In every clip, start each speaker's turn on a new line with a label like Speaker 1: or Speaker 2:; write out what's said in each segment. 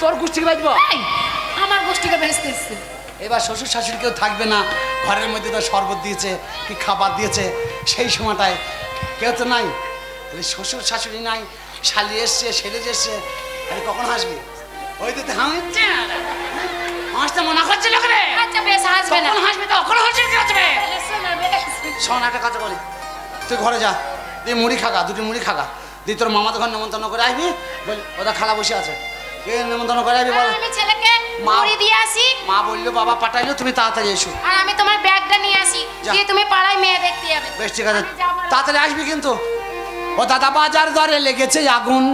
Speaker 1: তোর গোষ্ঠীকে বাজবো
Speaker 2: আমার গোষ্ঠীকে ভেস্তে
Speaker 1: এবার শ্বশুর শাশুড়ি কেউ থাকবে না। ঘরের মধ্যে তো শরবত দিয়েছে কি খাবার দিয়েছে সেই সময়টায় কেউ তো নাই। তাহলে শ্বশুর শাশুড়ি নাই শালি এসছে সেরেজ এসছে আরে কখন হাসবি? ওই তো হাসতে মনে করছে লোক রে।
Speaker 2: আচ্ছা বেশ হাসবে না।
Speaker 1: হাসবি? তখন হাসবি শোন একটা কথা বলি। তুই ঘরে যা দিয়ে মুড়ি খাগা দুটি মুড়ি খাগা দিয়ে তোর মামা তখন নেমন্তন্ন করে আসবি বলি ওটা খালা বসে আছে। কে নেমন্তন্ন করে আসবি বল।
Speaker 2: আমি ছেলেকে মুড়ি দিয়ে আসি।
Speaker 1: মা বলল বাবা পাঠাইলো তুমি তাড়াতাড়ি এসো।
Speaker 2: আর আমি তোমার ব্যাগটা নিয়ে আসি। দিয়ে তুমি পাড়ায় মেয়ে দেখতে যাবে।
Speaker 1: বেশ ঠিক আছে।
Speaker 2: আমি যাব না।
Speaker 1: তাড়াতাড়ি আসবি কিন্তু। ও দাদা বাজার দরে লেগেছে আগুন।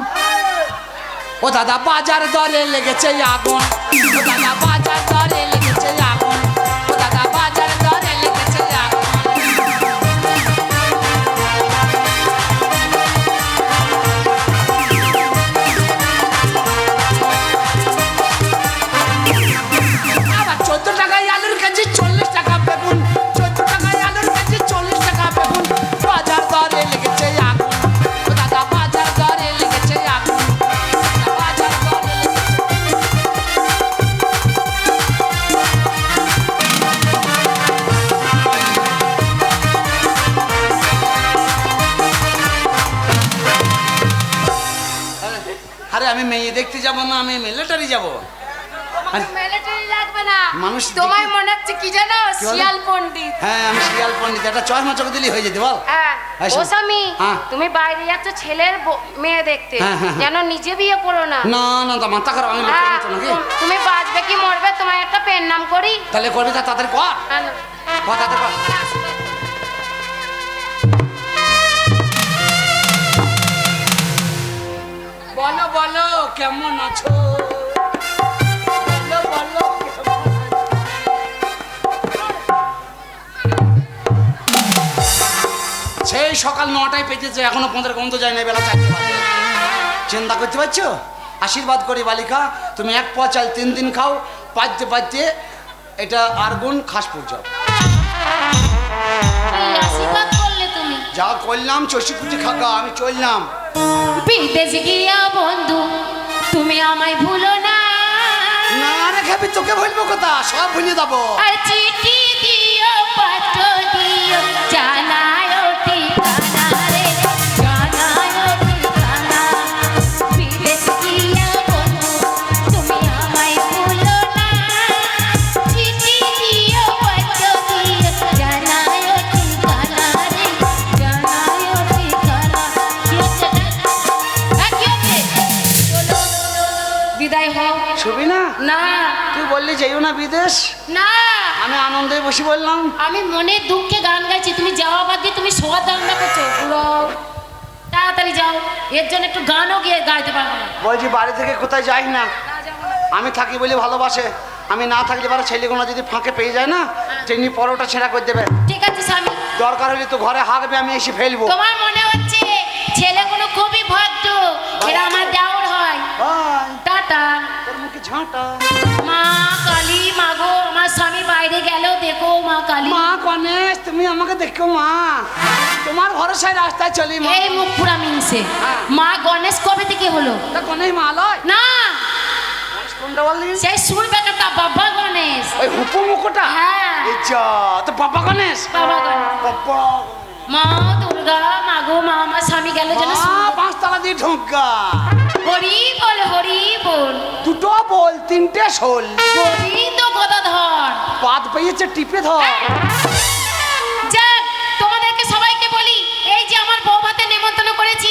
Speaker 1: ও দাদা বাজার দরে লেগেছে আগুন। ও দাদা বাজার দরে আরে আমি মেয়ে দেখতে যাব না আমি মিলিটারি যাব।
Speaker 2: মিলিটারি লাগবে না।
Speaker 1: মানুষ
Speaker 2: তোমার মনে হচ্ছে কি জানো? শিয়াল পণ্ডিত।
Speaker 1: হ্যাঁ আমি শিয়াল একটা হয়ে যেতে বল।
Speaker 2: হ্যাঁ ও স্বামী। তুমি বাইরে যাচ্ছ ছেলের মেয়ে দেখতে। যেন নিজে বিয়ে করো না।
Speaker 1: না না তা মাথা খারাপ আমি লোকের মতো নাকি?
Speaker 2: তুম- বাঁচবে কি মরবে? তোমার একটা পেন নাম করি।
Speaker 1: তাহলে করবি তা তাদের কর। তাদের কর। বলো বলো কেমন আছো? বলো বলো সেই সকাল নটায় পেয়েছে এখনও পনেরো গন্ধ যায় না বেলা চারটে বাজে। চিন্তা করতে পারছ? আশীর্বাদ করি বালিকা তুমি এক পা চাল তিন দিন খাও পাইতে পাইতে এটা আর গুণ খাস
Speaker 2: তুমি
Speaker 1: যা করলাম চষি কুচি খাগা আমি চললাম।
Speaker 2: বিদেশ গিয়া বন্ধু তুমি আমায় ভুলো না।
Speaker 1: না রেখে আমি তোকে বলব কথা সব ভুলে যাব।
Speaker 2: আর চিঠি বিদায় হও।
Speaker 1: ছবি না।
Speaker 2: না
Speaker 1: তুই বললি যেও না বিদেশ?
Speaker 2: না।
Speaker 1: আমি আনন্দে বসে বললাম।
Speaker 2: আমি মনে দুঃখে গান গাইছি তুমি যাওয়া বাদ দিয়ে তুমি শোয়ার ধারণা করছ। তাড়াতাড়ি যাও এর জন্য একটু গানও গিয়ে গাইতে পারব না।
Speaker 1: বলছি বাড়ি থেকে কোথায় যাই না? আমি থাকি বলে ভালোবাসে। আমি না থাকলে পারে ছেলেগুলো যদি ফাঁকে পেয়ে যায় না ট্রেনি পরোটা ছেঁড়া করে দেবে।
Speaker 2: ঠিক আছে স্বামী।
Speaker 1: দরকার হলে তো ঘরে হাঁকবে আমি এসে ফেলব।
Speaker 2: তোমার মনে হচ্ছে ছেলেগুলো কালী। মা
Speaker 1: গণেশ তুমি আমাকে দেখো মা। তোমার ভরসায় রাস্তায় চলি মা।
Speaker 2: এই মুখ পুরা মিনছে।
Speaker 1: হ্যাঁ।
Speaker 2: মা গণেশ কবে থেকে হলো?
Speaker 1: তা গণেশ মা লয়
Speaker 2: না
Speaker 1: কোনটা বললি?
Speaker 2: সেই সুর বাবা গণেশ।
Speaker 1: ওই হুপু মুখোটা
Speaker 2: হ্যাঁ।
Speaker 1: এই যা তো বাবা গণেশ?
Speaker 2: বাবা গণেশ।
Speaker 1: বাবা।
Speaker 2: মা দুর্গা মা গো মা আমার স্বামী গেল যেন
Speaker 1: মা ঢোকা।
Speaker 2: হরি বল হরি বল।
Speaker 1: দুটো বল তিনটে শোল।
Speaker 2: হরি তো গদা ধর
Speaker 1: পাত পেয়েছে টিপে ধর।
Speaker 2: যাক তোমাদেরকে সবাইকে বলি এই যে আমার বউ ভাতে নেমন্তন্ন করেছি